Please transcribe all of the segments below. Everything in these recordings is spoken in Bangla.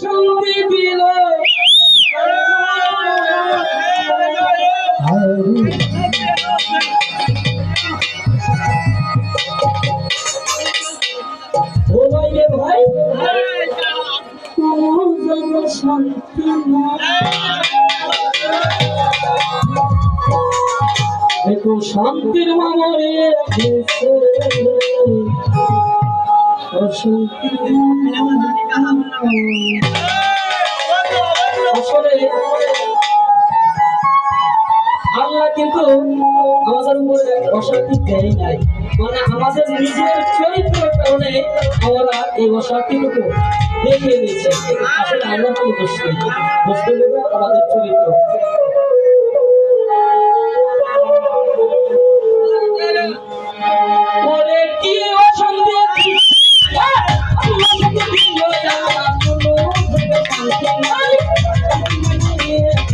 শান্তি দিল শান্তি একটু শান্তির মামরে অশান্তি। আসলে আল্লাহ কিন্তু আমাদের উপরে অশান্তি দেয় নাই। মানে আমাদের নিজের চরিত্রের কারণে আমরা এই অশান্তিটুকু দেখিয়ে দিচ্ছে আসলে আমরা কোনো দোষ নেই আমাদের চরিত্র।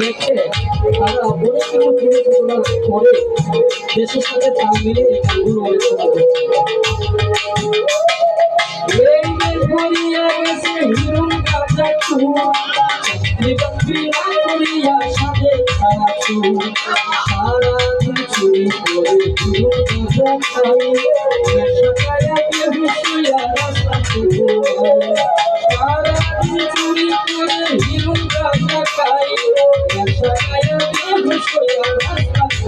লেখে তারা অনেক কিছু চিন্তা করে দেশের সাথে তাল মিলিয়ে গানগুলো রচনা করছে।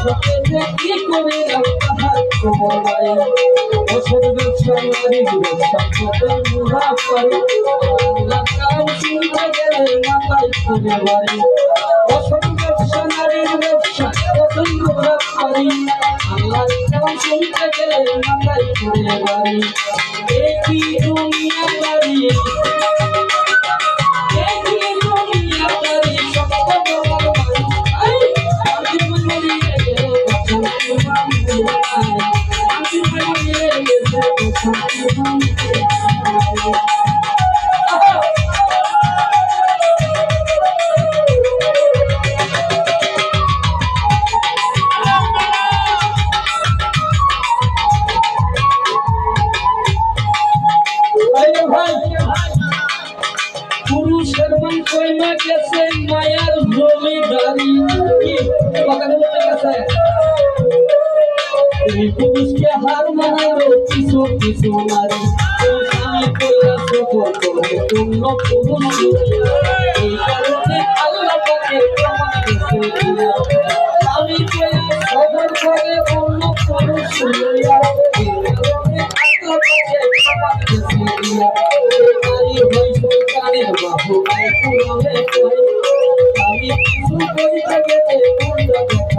সাথে যে কি করে নাই ওষুধ ব্যবসা নারী ব্যবসা কত মুহা করে কাম শুনতে গেলে মাথায় খুঁজে বাড়ি ওষুধ ব্যবসা নারীর ব্যবসা কেছে মায়ার জমিদারি। কি? কথা বলতে গেছে তুমি পুরুষকে হার মানারো, কিছু কিছু নারী আল্লাহ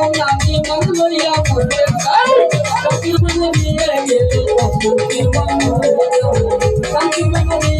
Thank you.